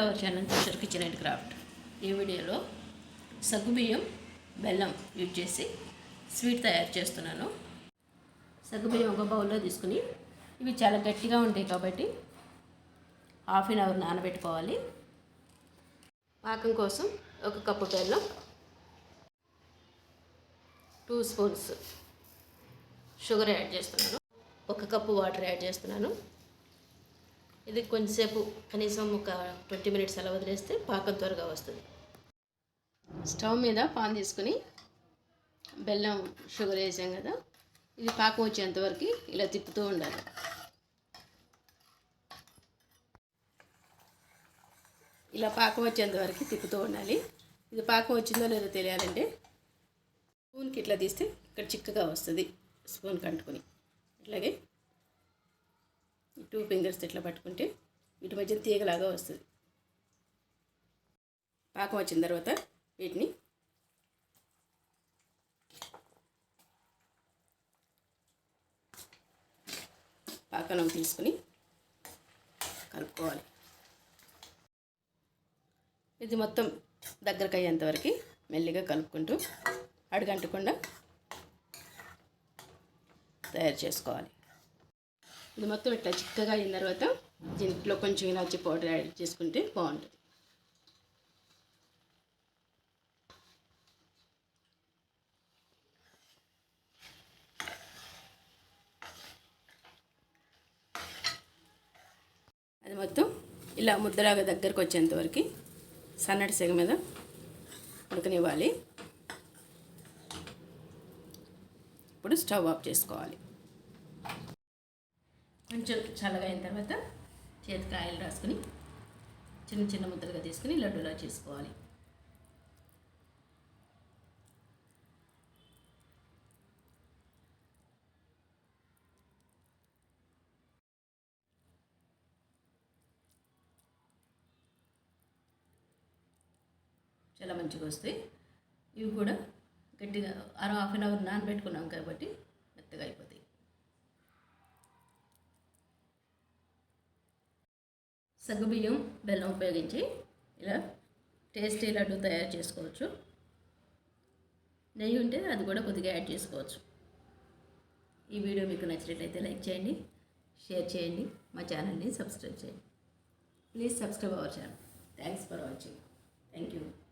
Hour channel చూసారు kitchen and craft. ఈ వీడియోలో సగ్గుబియ్యం బెల్లం యూజ్ చేసి స్వీట్ తయారు చేస్తున్నాను. సగ్గుబియ్యం ఒక బౌల్లో తీసుకుని ఇవి చాలా గట్టిగా ఉంటాయి కాబట్టి హాఫ్ అన్ అవర్ నానబెట్టుకోవాలి. పాకం కోసం ఒక కప్పు బెల్లం టూ స్పూన్స్ షుగర్ యాడ్ చేస్తున్నాను. ఒక కప్పు వాటర్ యాడ్ చేస్తున్నాను. ఇది కొంచెంసేపు కనీసం ఒక ట్వంటీ మినిట్స్ అలా వదిలేస్తే పాకం త్వరగా వస్తుంది. స్టవ్ మీద పాన్ తీసుకుని బెల్లం షుగర్ వేసాం కదా ఇది పాకం వచ్చేంతవరకు ఇలా తిప్పుతూ ఉండాలి. ఇలా పాకం వచ్చేంత వరకు తిప్పుతూ ఉండాలి. ఇది పాకం వచ్చిందో లేదో తెలియాలంటే స్పూన్కి ఇట్లా తీస్తే ఇక్కడ చిక్కగా వస్తుంది స్పూన్ కంటుకుని. ఇట్లాగే టూ ఫింగర్స్ ఇట్లా పట్టుకుంటే వీటి మధ్య తీగలాగా వస్తుంది. పాకం వచ్చిన తర్వాత వీటిని పాకనం తీసుకుని కలుపుకోవాలి. ఇది మొత్తం దగ్గరకు అయ్యేంతవరకు మెల్లిగా కలుపుకుంటూ అడుగంటకుండా తయారు చేసుకోవాలి. ఇది మొత్తం ఇట్లా చిక్కగా అయిన తర్వాత దీంట్లో కొంచెం ఇలాచి పౌడర్ యాడ్ చేసుకుంటే బాగుంటుంది. అది మొత్తం ఇలా ముద్దలాగా దగ్గరకు వచ్చేంతవరకు సన్నటి సెగ మీద ఉడకనివ్వాలి. ఇప్పుడు స్టవ్ ఆఫ్ చేసుకోవాలి. కొంచెం చల్లగా అయిన తర్వాత చేతికి ఆయిల్ రాసుకుని చిన్న చిన్న ముద్దలుగా తీసుకుని లడ్డూలా చేసుకోవాలి. చాలా మంచిగా వస్తాయి. ఇవి కూడా గట్టిగా అర హాఫ్ అన్ అవర్ నానబెట్టుకున్నాం కాబట్టి మెత్తగా అయిపోతాయి. సగ్గుబియ్యం బెల్లం ఉపయోగించి ఇలా టేస్టీ లడ్డు తయారు చేసుకోవచ్చు. నెయ్యి ఉంటే అది కూడా కొద్దిగా యాడ్ చేసుకోవచ్చు. ఈ వీడియో మీకు నచ్చినట్లయితే లైక్ చేయండి షేర్ చేయండి మా ఛానల్ని సబ్స్క్రైబ్ చేయండి. Please subscribe our channel thanks for watching thank you